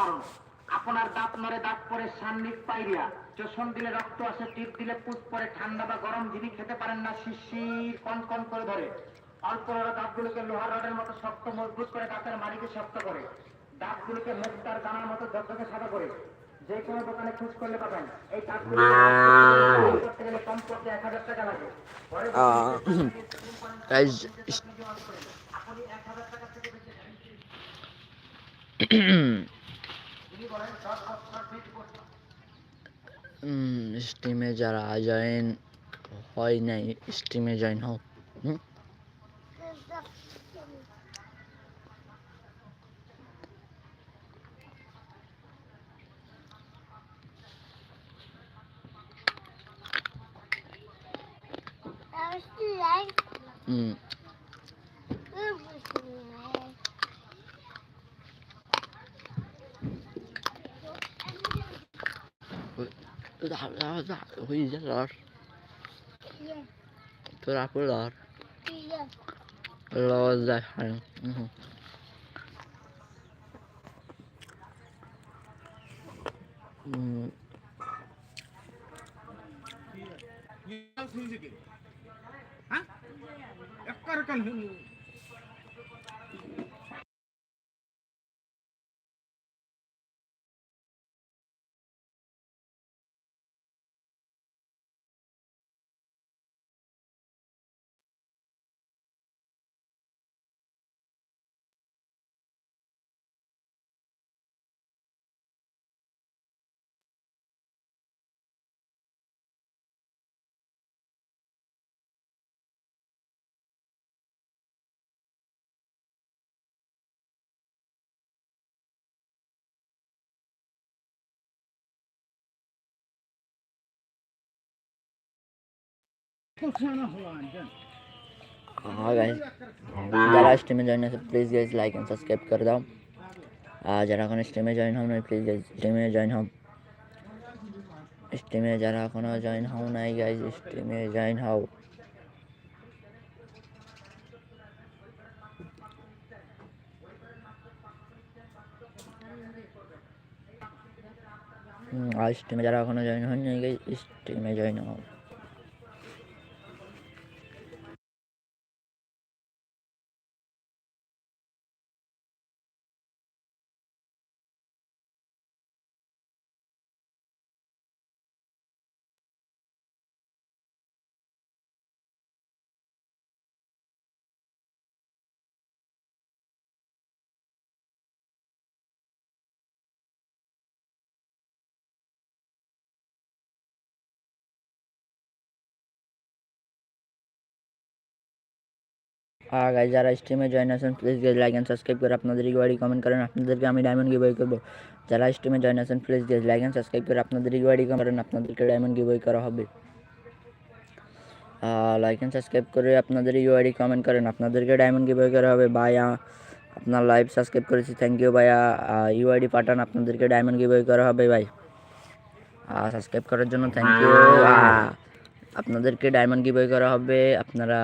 কারণ। আপনার দাঁত নড়ে দাঁত পরে সান্নিক পাইরিয়া। চোষণ দিলে রক্ত আসে টিপ দিলে পুষ পরে ঠান্ডা বা গরম যিনি খেতে পারেন না শিশির কন কন করে ধরে। অল্প দাঁতগুলোকে লোহার রডের মতো শক্ত মজবুত করে দাঁতের মাড়িকে শক্ত করে। দাঁতগুলোকে মুক্তার দানার মতো ঝকঝকে সাদা করে। যে কোনো দোকানে খোঁজ করলে পাবেন। এই দাঁতগুলো করতে গেলে কম করতে এক হাজার টাকা লাগে। পরে গাইজ স্টিমে যারা জয়েন হয় নাই স্টিমে জয়েন হোক হুম? হুম হয়ে যা লর তোর আপু লর লর যায় হয় হুম হুম हाँ गाइस যারা স্ট্রিমে জয়েন আছে please guys like and subscribe করে দাও আর যারা এখন স্ট্রিমে জয়েন হও নাই প্লিজ গাইজ স্ট্রিমে জয়েন হও স্ট্রিমে যারা এখনো জয়েন হও নাই গাইজ স্ট্রিমে জয়েন হও হুম, আর স্ট্রিমে যারা এখনো জয়েন হয়নি গাইজ স্ট্রিমে জয়েন হও আর গাইজ যারা স্ট্রিমে জয়েন আছেন please guys like and subscribe করে আপনাদের রিওয়ার্ডি কমেন্ট করেন, আপনাদেরকে আমি ডায়মন্ড গিভওয়ে করব। যারা স্ট্রিমে জয়েন আছেন please guys like and subscribe করে আপনাদের রিওয়ার্ডি করেন, আপনাদেরকে ডায়মন্ড গিভওয়ে করা হবে। লাইক অ্যান্ড সাবস্ক্রাইব করে আপনাদের ইউআইডি কমেন্ট করেন, আপনাদেরকে ডায়মন্ড গিভওয়ে করা হবে। ভাইয়া, আপনার লাইভ সাবস্ক্রাইব করেছি থ্যাংক ইউ ভাইয়া। ইউআইডি পাঠান, আপনাদেরকে ডায়মন্ড গিভওয়ে করা হবে ভাই। সাবস্ক্রাইব করার জন্য থ্যাংক ইউ আপনাদেরকে ডায়মন্ড গিভওয়ে করা হবে। আপনারা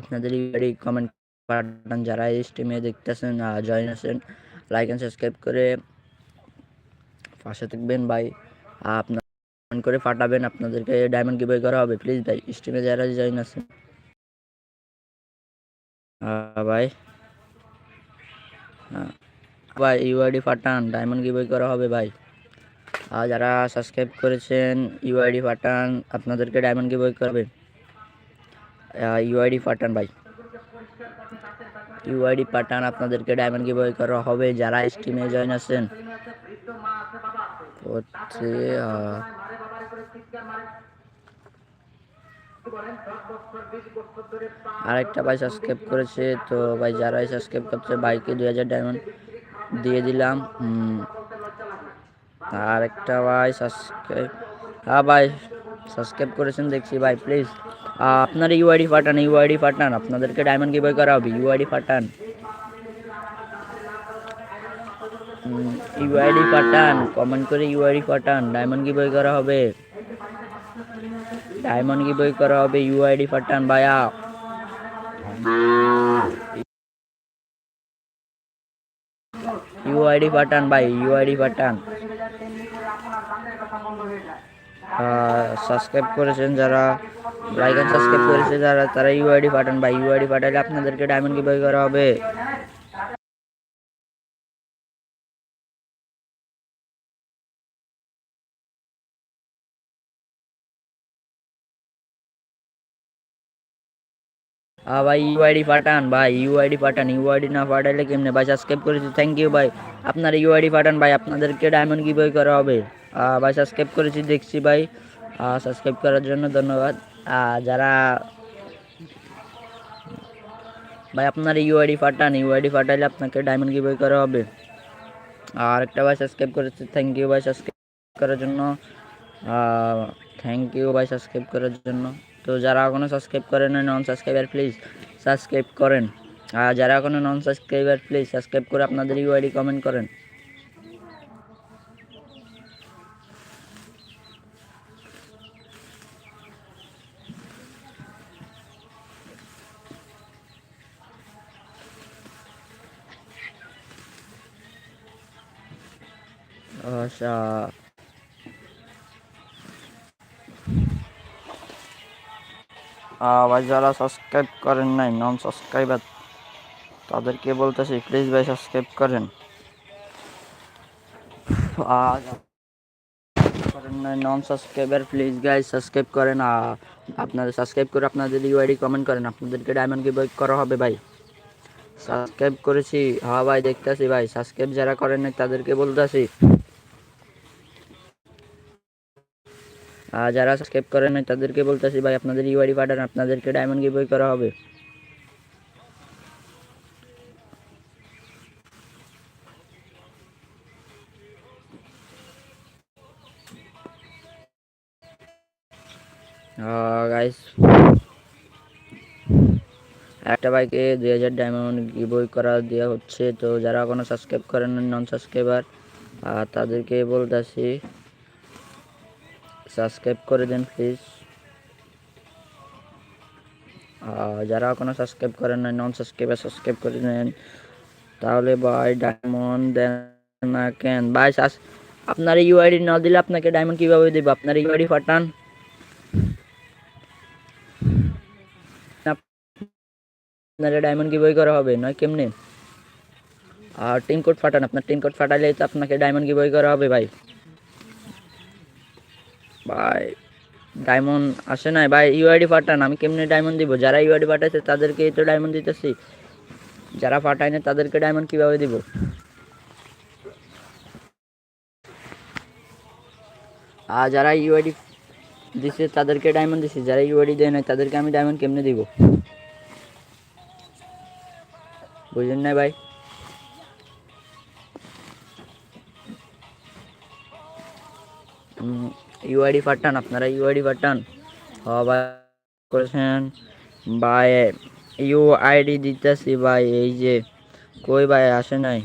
আপনাদের ইউআইডি কমেন্ট পাঠান যারা এই স্ট্রিমে দেখতেছেন জয়েন আছেন। লাইক অ্যান্ড সাবস্ক্রাইব করে পাশে থাকবেন ভাই। আপনার করে পাঠাবেন আপনাদেরকে ডায়মন্ড গিভওয়ে করা হবে। প্লিজ ভাই স্ট্রিমে যারা জয়েন আছেন। ভাই। হ্যাঁ ভাই ইউআইডি পাঠান ডায়মন্ড গিভওয়ে করা হবে ভাই। আর যারা সাবস্ক্রাইব করেছেন ইউআইডি পাঠান, আপনাদেরকে ডায়মন্ড গিভওয়ে করবে। ইউআইডি পাঠান ভাই। ইউআইডি পাঠান, আপনাদেরকে ডায়মন্ড গিভওয়ে করা হবে। যারা স্ট্রিমে জয়েন আছেন, হচ্ছে আরেকটা ভাই সাবস্ক্রাইব করেছে। তো ভাই, যারাই সাবস্ক্রাইব করছে বাইকে দুই হাজার ডায়মন্ড দিয়ে দিলাম। হুম। আরেকটা ভাই সাবস্ক্রাইব হ্যাঁ ভাই সাবস্ক্রাইব করেছেন, দেখছি ভাই প্লিজ আপনার ইউআইডি পাঠান ইউআইডি পাঠান। আপনাদেরকে ডায়মন্ড গিভওয়ে করা হবে ইউআইডি পাঠান। ইউআইডি পাঠান কমেন্ট করে ইউআইডি পাঠান ডায়মন্ড গিভওয়ে করা হবে। ডায়মন্ড গিভওয়ে করা হবে ইউআইডি পাঠান, ভাইয়া। ইউ ইউআইডি পাঠান, ভাই ইউআইডি পাঠান নেমে যায় তেমনি করে আপনার দাঁতের কথা বন্ধ হয়ে যায় সাবস্ক্রাইব করেছেন যারা লাইক এন্ড সাবস্ক্রাইব করেছে যারা তারা ইউআইডি পাঠান ভাই। ইউআইডি পাঠালে আপনাদেরকে ডায়মন্ড কি বই করা হবে। আহ ভাই ইউআইডি পাঠান ভাই ইউআইডি পাঠান। ইউআইডি না পাঠাইলে কেমনে? ভাই সাবস্ক্রাইব করেছি। থ্যাংক ইউ ভাই। আপনার ইউআইডি পাঠান ভাই আপনাদেরকে ডায়মন্ড কি বই করা হবে। আহ, ভাই সাবস্ক্রাইব করেছি, দেখছি ভাই। সাবস্ক্রাইব করার জন্য ধন্যবাদ। যারা ভাই, আপনার ইউআইডি পাঠান ইউআইডি ফাটাইলে আপনাকে ডায়মন্ড বই করা হবে। আর একটা ভাই সাবস্ক্রাইব করেছে থ্যাংক ইউ ভাই সাবস্ক্রাইব করার জন্য। থ্যাংক ইউ ভাই সাবস্ক্রাইব করার জন্য। তো যারা এখনও সাবস্ক্রাইব করেন নন সাবস্ক্রাইবার প্লিজ সাবস্ক্রাইব করেন। আর যারা এখনও নন সাবস্ক্রাইবার প্লিজ সাবস্ক্রাইব করে আপনাদের ইউআইডি কমেন্ট করেন। আচ্ছা। আবার যারা সাবস্ক্রাইব করেন নাই নন সাবস্ক্রাইবার তাদেরকে বলতেছি প্লিজ ভাই সাবস্ক্রাইব করেন। করেন নাই non subscriber please guys subscribe করেন। আর আপনাদের সাবস্ক্রাইব করে আপনাদের ইউআইডি কমেন্ট করেন। আপনাদেরকে ডায়মন্ড বই করা হবে ভাই। সাবস্ক্রাইব করেছি। হ্যাঁ ভাই, দেখতেছি ভাই সাবস্ক্রাইব যারা করেন নাই, তাদেরকে বলতেছি। আর যারা সাবস্ক্রাইব করেন নাই, তাদেরকে বলতেছি, ভাই, আপনাদের ইউআইডি পাঠান, আপনাদেরকে ডায়মন্ড গিভওয়ে করা হবে। গাইস একটা বাইকে দুই হাজার ডায়মন্ড গিভওয়ে করা দেওয়া হচ্ছে। তো যারা কোনো সাবস্ক্রাইব করেন নন সাবস্ক্রাইবার তাদেরকে বলতেছি সাবস্ক্রাইব করে দেন প্লিজ যারা এখনও সাবস্ক্রাইব করেন না নন সাবস্ক্রাইবার সাবস্ক্রাইব করে দেন। তাহলে ভাই ডায়মন্ড দেন না কেন? ভাই আপনার ইউআইডি না দিলে আপনাকে ডায়মন্ড কীভাবে দেব? আপনার ইউআইডি পাঠান আপনার ডায়মন্ড কীভাবে করা হবে? নয় কেমনে? আর টিম কোড ফাটান। আপনার টিম কোড ফাটালে তো আপনাকে ডায়মন্ড কীভাবে করা হবে ভাই? ভাই ডায়মন্ড আসে নাই। ভাই ইউআইডি পাঠান, আমি কেমনে ডায়মন্ড দিব? যারা ইউআইডি পাঠাইছে তাদেরকে তো ডায়মন্ড দিতেছি। যারা পাঠায় না তাদেরকে ডায়মন্ড কীভাবে দিব? আর যারা ইউআইডি দিছে, তাদেরকে ডায়মন্ড দিছি। যারা ইউআইডি দেয় না তাদেরকে আমি ডায়মন্ড কেমনে দিব? বুঝলেন না ভাই? ইউআইডি পাঠান আপনারা ইউআইডি পাঠান ভাই করেছেন। ভাই ইউআইডি দিতেছি ভাই, এই যে, কই ভাই, আসে নাই।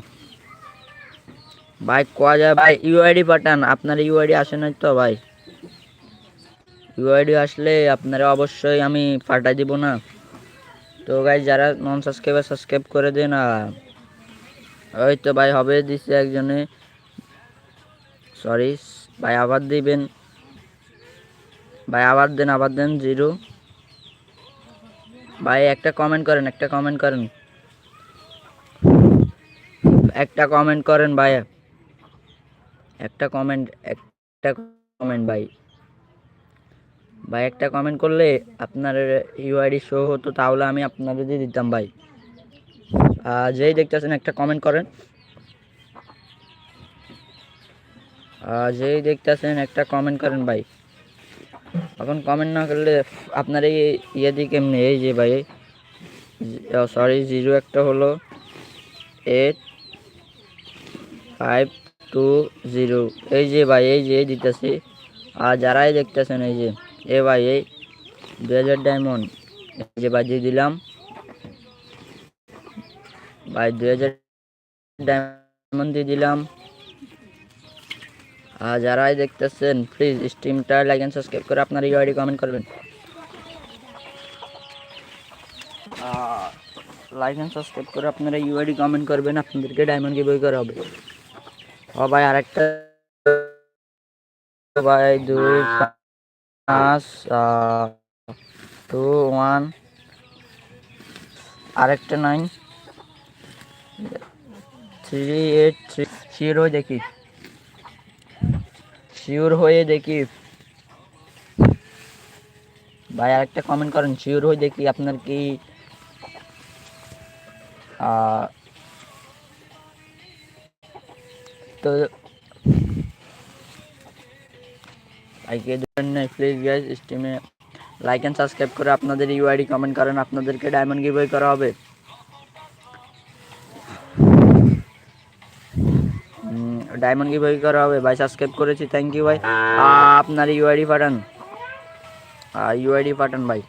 ভাই, কোয়া যায়? ভাই ইউআইডি পাঠান আপনার ইউআইডি আসে নাই তো ভাই? ইউআইডি আসলে আপনারা অবশ্যই আমি পাঠাই দিব না। তো ভাই যারা নন সাবস্ক্রাইবার সাবস্ক্রাইব করে দেন ওই তো ভাই, হবে দিচ্ছে একজনে। সরি ভাই, আবার দিবেন। ভাই, আবার দেন আবার দেন, জিরো। ভাই, একটা কমেন্ট করেন, একটা কমেন্ট করেন। একটা কমেন্ট করেন, ভাই। একটা কমেন্ট একটা কমেন্ট ভাই। ভাই, একটা কমেন্ট করলে আপনার ইউআইডি শো হতো, তাহলে আমি আপনাদের দিয়ে দিতাম, ভাই। যেই দেখতেছেন, একটা কমেন্ট করেন। যেই দেখতেছেন, একটা কমেন্ট করেন, ভাই। এখন কমেন্ট না করলে আপনার এই ইয়ে কেমনি? এই যে ভাই সরি জিরো একটা হলো এইট ফাইভ টু জিরো এই যে ভাই, এই যে দিতেছি। আর যারাই দেখতেছেন এই যে, এ ভাই, এই দু হাজার ডায়মন্ড এই যে বাজিয়ে দিলাম। ভাই দু হাজার ডায়মন্ড দিয়ে দিলাম। আর যারাই দেখতেছেন প্লিজ স্ট্রিমটা লাইক এন্ড সাবস্ক্রাইব করে আপনার ইউআইডি কমেন্ট করবেন। লাইক অ্যান্ড সাবস্ক্রাইব করে আপনারা ইউআইডি কমেন্ট করবেন, আপনাদেরকে ডায়মন্ড গিভওয়ে করা হবে। ও ভাই, আরেকটা ভাই, দুই, পাঁচ টু ওয়ান আরেকটা নাইন থ্রি এইট থ্রি হয়ে দেখি। শিওর হয়ে দেখি। ভাই আরেকটা কমেন্ট করেন। শিওর হয়ে দেখি আপনার কি আহ, তো লাইকে দেবেন না প্লিজ গাইজ স্টিমে লাইক অ্যান্ড সাবস্ক্রাইব করে আপনাদের ইউআইডি কমেন্ট করেন। আপনাদেরকে ডায়মন্ড গিভওয়ে করা হবে। ডায়মন্ড গিভওয়ে করা হবে। ভাই সাবস্ক্রাইব করেছি থ্যাংক ইউ ভাই। আপনার ইউআইডি পাঠান। ইউআইডি পাঠান, ভাই।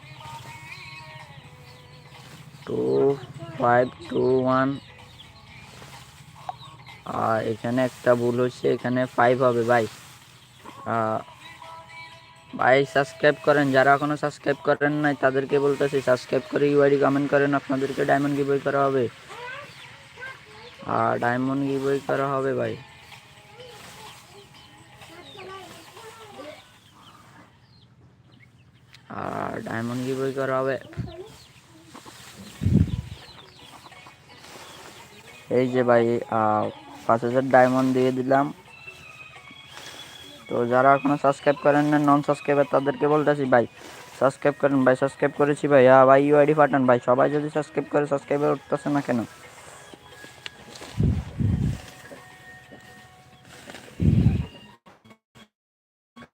টু ফাইভ টু ওয়ান আর এখানে একটা ভুল হচ্ছে, এখানে ফাইভ হবে, ভাই। ভাই সাবস্ক্রাইব করেন। যারা এখনও সাবস্ক্রাইব করেন নাই, তাদেরকে বলতেছি সাবস্ক্রাইব করে ইউআইডি কমেন্ট করেন, আপনাদেরকে ডায়মন্ড গিভওয়ে করা হবে। আর ডায়মন্ড গিভওয়ে করা হবে, ভাই। আর ডায়মন্ড গিভওয়ে করা হবে। এই যে ভাই পাঁচ হাজার ডায়মন্ড দিয়ে দিলাম। তো যারা এখনও সাবস্ক্রাইব করেন না নন সাবস্ক্রাইবার তাদেরকে বলতেছি, ভাই সাবস্ক্রাইব করেন, ভাই সাবস্ক্রাইব করেছি ভাই। হ্যাঁ ভাই ইউআইডি ফাটান ভাই, সবাই যদি সাবস্ক্রাইব করে সাবস্ক্রাইবার উঠতেছে না কেন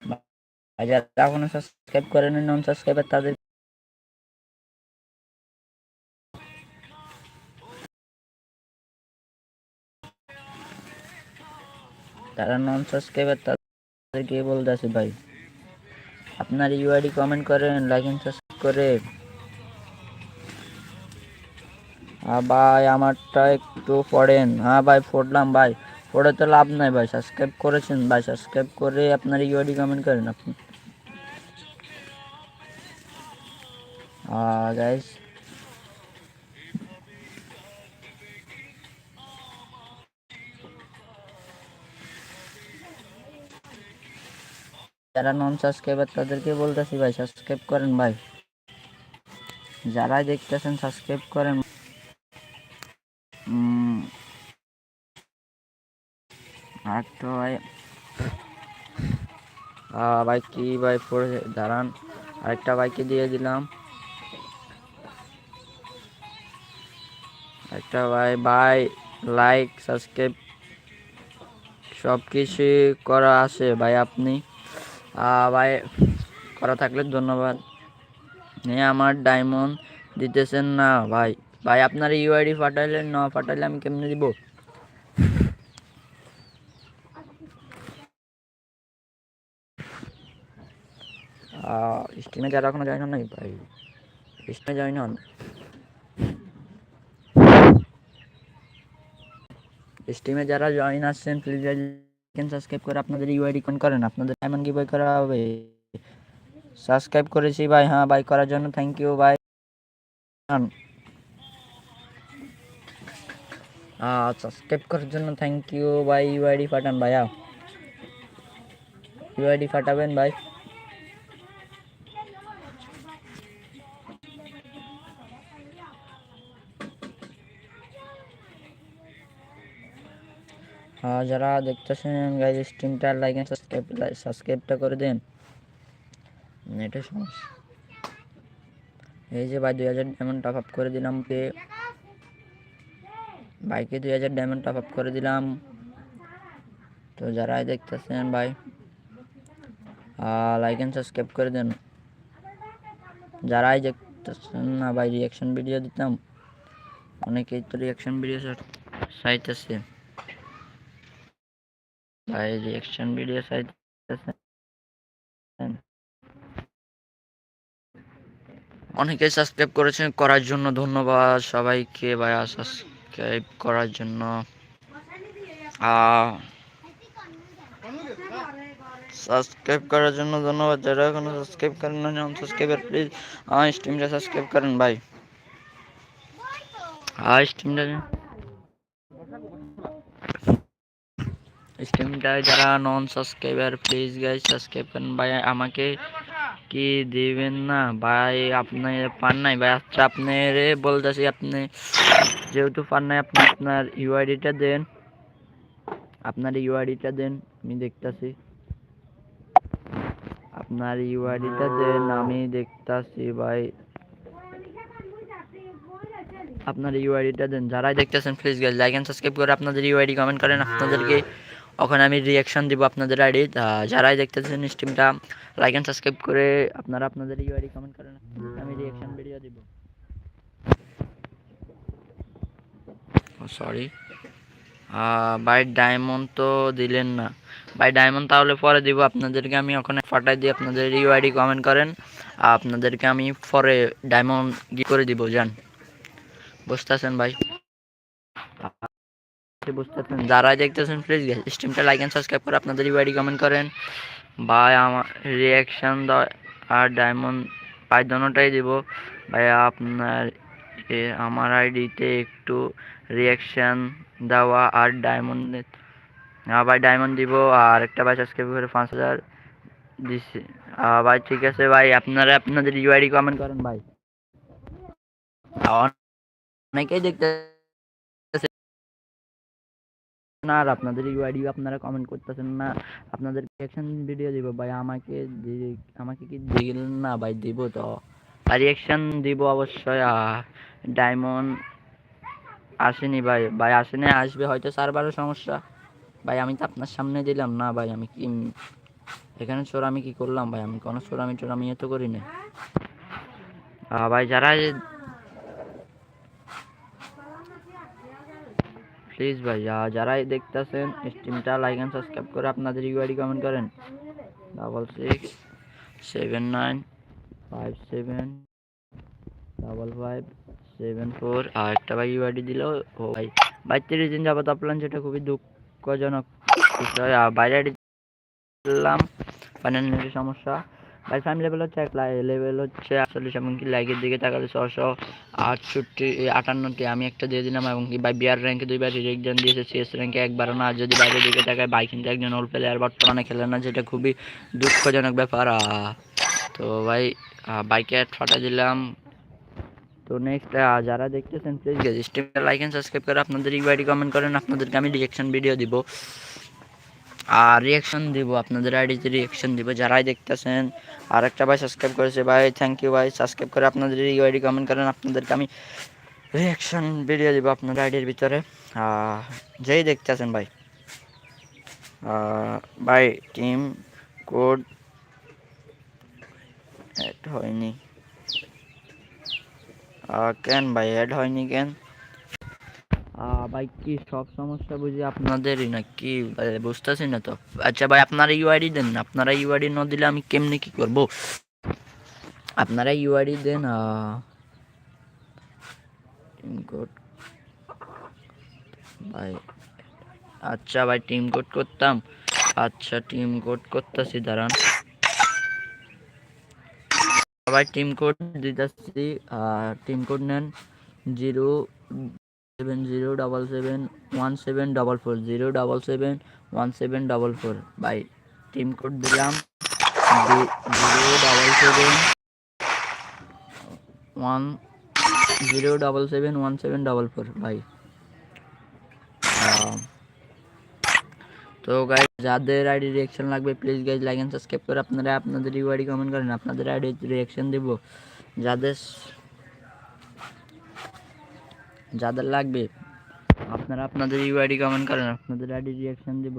ভাই যারা এখনও সাবস্ক্রাইব করেন নন সাবস্ক্রাইবার তাদের তারা নন সাবস্ক্রাইবার তাদেরকে বলতেছি ভাই। আপনার ইউআইডি কমেন্ট করেন লাইক এন্ড সাবস্ক্রাইব করে হ্যাঁ ভাই, আমারটা একটু পড়েন। হ্যাঁ ভাই, পড়লাম, ভাই। পড়ে তো লাভ নাই, ভাই। সাবস্ক্রাইব করেছেন, ভাই। সাবস্ক্রাইব করে আপনার ইউআইডি কমেন্ট করেন আপনি। গাইস যারা নন সাবস্ক্রাইবার তাদেরকে বলতেছি ভাই সাবস্ক্রাইব করেন ভাই। যারাই দেখতেছেন সাবস্ক্রাইব করেন। আর তো ভাই ভাই কি ভাই পড়ে দাঁড়ান। আরেকটা বাইকে দিয়ে দিলাম। একটা ভাই ভাই লাইক সাবস্ক্রাইব সব কিছু করা আছে ভাই আপনি। ভাই, করা থাকলে ধন্যবাদ। নিয়ে আমার ডায়মন্ড দিতেছেন না ভাই। ভাই, আপনার ইউআইডি ফাটাইলে, না ফাটাইলে আমি কেমনে দিব? স্টিমে যারা এখনও জয়েন হন নাই ভাই? স্টিমে জয়েন হন? স্টিমে যারা জয়েন আসছেন প্লিজ সাবস্ক্রাইব করে আপনাদের ইউআইডি কোন করেন। আপনাদের ডায়মন্ড গিভওয়ে করা হবে। সাবস্ক্রাইব করেছি ভাই হ্যাঁ ভাই করার জন্য। থ্যাংক ইউ ভাই সাবস্ক্রাইব করার জন্য থ্যাংক ইউ ভাই ইউআইডি পাঠান ভাইয়া। ইউআইডি পাঠাবেন ভাই। যারা দেখতেছেন গাইজ স্ট্রিমটা লাইক এন্ড সাবস্ক্রাইব সাবস্ক্রাইবটা করে দেন। নেটের সমস্যা। এই যে ভাই, দুই হাজার ডায়মন্ড টপ আপ করে দিলাম পে বাইকে দুই হাজার ডায়মন্ড টপ আপ করে দিলাম। তো যারাই দেখতেছেন ভাই লাইক এন্ড সাবস্ক্রাইব করে দেন। যারাই দেখতেছেন না ভাই রিয়াকশন ভিডিও দিতাম। অনেকেই তো রিয়াকশন ভিডিও চাইতেছে। ভাই রিয়াকশন ভিডিও চাইতেছে অনেকে সাবস্ক্রাইব করেছেন, করার জন্য ধন্যবাদ সবাইকে ভাইয়া সাবস্ক্রাইব করার জন্য। সাবস্ক্রাইব করার জন্য ধন্যবাদ। যারা এখনও সাবস্ক্রাইব করেন না সাবস্ক্রাইবার প্লিজ আমার স্ট্রিমটা সাবস্ক্রাইব করেন ভাই। আর স্টিমটা স্টিমটা যারা non subscriber please guys subscribe করেন। ভাই, আমাকে কি দিবেন না? ভাই, আপনি পান নাই? ভাই আচ্ছা আপনার বলতেছি, আপনি যেহেতু পান নাই, আপনি আপনার ইউআইডিটা দেন। আপনার ইউআইডিটা দেন, আমি দেখতাছি। আপনার ইউআইডিটা দেন, আমি দেখতাছি, ভাই। আপনার ইউআইডিটা দেন। যারাই দেখতেছেন please guys like and subscribe করে আপনাদের ইউআইডি কমেন্ট করেন। আপনাদেরকে ওখানে আমি রিয়াকশন দিব আপনাদের আইডি। যারাই দেখতেছেন স্ট্রিমটা লাইক এন্ড সাবস্ক্রাইব করে আপনারা আপনাদের ইউআইডি কমেন্ট করেন। আমি রিয়াকশন ভিডিও দিব। সরি বাই ডায়মন্ড তো দিলেন না। বাই ডায়মন্ড তাহলে পরে দিব। আপনাদেরকে আমি ওখানে ফাটাই দিয়ে আপনাদের ইউআইডি কমেন্ট করেন। আপনাদেরকে আমি পরে ডায়মন্ড গি করে দিব, জান। বুঝতেছেন ভাই? বুঝতেছেন যারা দেখতেছেন প্লিজ স্ট্রিমটা লাইক এন্ড সাবস্ক্রাইব করে আপনাদের ইউআইডি কমেন্ট করেন। ভাই, আমার রিয়াকশন আর ডায়মন্ড ভাই দোনোটাই দিব। ভাই, আপনার আমার আইডিতে একটু রিয়াকশন দেওয়া আর ডায়মন্ড ভাই ডায়মন্ড দিব। আর একটা ভাই সাবস্ক্রাইব করে পাঁচ হাজার দিচ্ছি ভাই, ঠিক আছে, ভাই, আপনারা আপনাদের ইউআইডি কমেন্ট করেন, ভাই। অনেকেই দেখতে না আর আপনাদের ইউআইডি আপনারা কমেন্ট করতেছেন না, আপনাদের রিয়াকশন ভিডিও দিব, ভাই আমাকে আমাকে কি দিলেন না ভাই দিব তো। রিয়াকশন দিব অবশ্যই ডায়মন্ড আসেনি ভাই ভাই আসেনি, আসবে হয়তো সার্ভারের সমস্যা। ভাই আমি তো আপনার সামনে দিলাম না ভাই, আমি কি, এখানে চোর আমি কি করলাম ভাই? আমি কোনো চোর আমি চোর আমি এ তো করি না ভাই যারা প্লিজ ভাই যারাই দেখতেছেন স্ট্রিমটা লাইক এন্ড সাবস্ক্রাইব করে আপনাদের ইউআইডি কমেন্ট করেন। Double six seven nine five seven double five seven four আর একটা ভাই ইউআইডি দিল, ও ভাই ভাই তিরিশ দিন যাবত আপলাম যেটা খুবই দুঃখজনক বিষয়। আর বাইরে দিলাম ফাইনান্সিয়াল সমস্যা। ভাই ফাইভ লেভেল হচ্ছে এক লেভেল হচ্ছে আটচল্লিশ এমনকি লাইকের দিকে তাকালে ছশো আটষট্টি আটান্নটি। আমি একটা দিয়ে দিলাম এবং কি ভাই বিআর র্যাঙ্কে দুইবার রিজেকশন দিয়েছে সিএস র্যাঙ্কে একবার না। আর যদি বাইরের দিকে তাকায় ভাই কিন্তু একজন ওল প্লেয়ার বর্তমানে খেলে না, যেটা খুবই দুঃখজনক ব্যাপার। তো ভাই বাইকে ফাটা দিলাম। তো নেক্সট যারা দেখতেছেন প্লিজ গেছে স্টেপটা লাইক এন্ড সাবস্ক্রাইব করে আপনাদের ইউআইডি কমেন্ট করেন। আপনাদেরকে আমি রিয়াকশন ভিডিও দিব। আর রিয়াকশন দিব, আপনাদের আইডিতে রিয়াকশন দিব, যারাই দেখতেছেন। আর একটা ভাই সাবস্ক্রাইব করেছে, ভাই থ্যাংক ইউ ভাই সাবস্ক্রাইব করে আপনাদের ইউআইডি কমেন্ট করেন, আপনাদেরকে আমি রিয়াকশন ভিডিও দিব আপনাদের আইডির ভিতরে। যেই দেখতেছেন ভাই ভাই টিম কোড অ্যাড হয়নি। কেন ভাই অ্যাড হয়নি কেন? ভাই, কি সব সমস্যা বুঝি আপনাদেরই না কি বুঝতেছি না তো। আচ্ছা ভাই, আপনারা ইউআইডি দেন আপনারা ইউআইডি না দিলে আমি কেমনে কি করব? আপনারা ইউআইডি দেন টিম কোড ভাই আচ্ছা ভাই টিম কোড করতাম। আচ্ছা টিম কোড করতেছি, দাঁড়ান। ভাই টিম কোড দিতেছি টিম কোড নেন, zero seven zero double seven one seven double four zero double seven one seven double four bye team code দিলাম zero double seven one zero double seven one seven double four bye তো guys যাদের ID reaction লাগবে please guys like and subscribe করে আপনারা আপনাদের UID comment করেন আপনাদের ID reaction দেব যাদের যাদের লাগবে আপনারা আপনাদের ইউআইডি কমেন্ট করেন আপনাদের আইডি রিয়াকশন দেব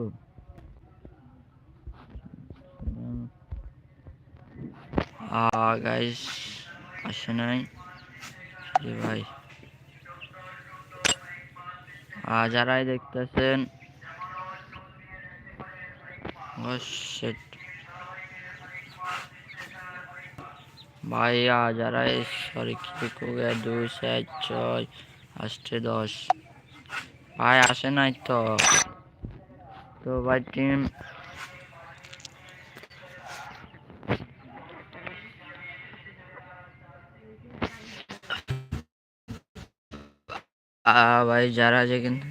গাইস আসে নাই রে ভাই আহ, যারাই দেখতেছেন Oh shit. ভাইয়া যারা সরি কি করে দুই চার ছয় আষ্টে দশ। ভাই আসে নাই তো। তো ভাই টিম আহ, ভাই যারা যে কিন্তু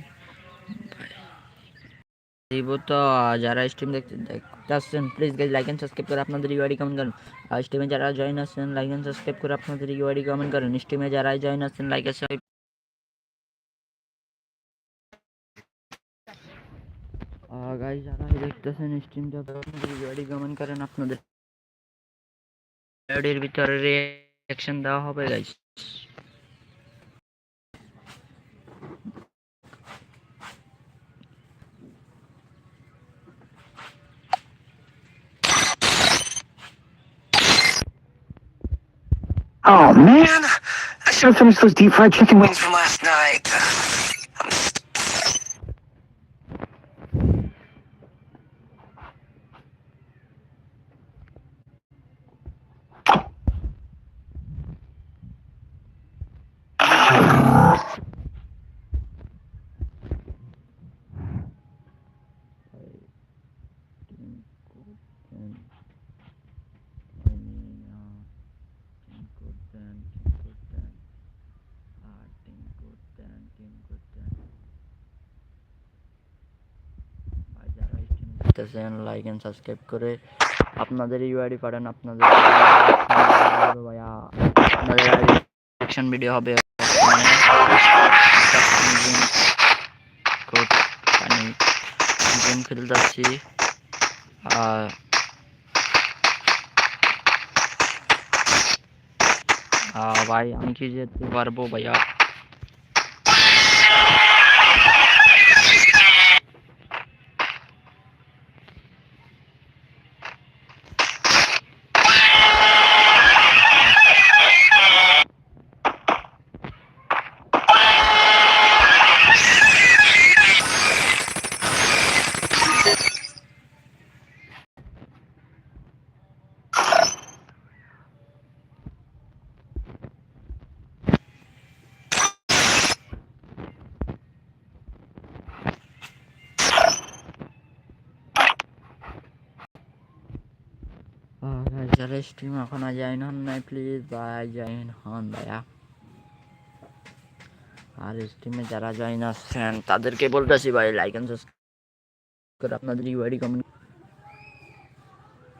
দিব তো। আহ, যারা স্ট্রিম দেখতে দেখতে আসছেন please guys like and subscribe করে আপনাদের ইউআইডি কমেন্ট করেন। আর স্ট্রিমে যারা জয়েন আসছেন লাইক এন্ড সাবস্ক্রাইব করে আপনাদের ইউআইডি কমেন্ট করেন। স্ট্রিমে যারা জয়েন আসছেন লাইক এন্ড গাইজ যারা দেখতেছেন স্ট্রিমটা আপনাদের ইউআইডি কমেন্ট করেন আপনাদের ইউআইডির ভিতরে রিঅ্যাকশন দেওয়া হবে guys Oh man, I should have finished those deep fried chicken wings from last night. Like and subscribe করে আপনাদের ইউআইডি পাঠান, আপনাদের ভাইয়া, আপনাদের অ্যাকশন ভিডিও হবে। আমি গেম খেলতে যাচ্ছি আর ভাই, আমি কি যেতে পারব ভাইয়া? স্ট্রিম এখনও জয়েন হন নাই প্লিজ ভাই জয়েন হন ভাইয়া আর স্ট্রিমে যারা জয়েন আসছেন, তাদেরকে বলতেছি ভাই লাইক এন্ড সাবস্ক্রাইব করে আপনাদের ইউআইডি কমেন্ট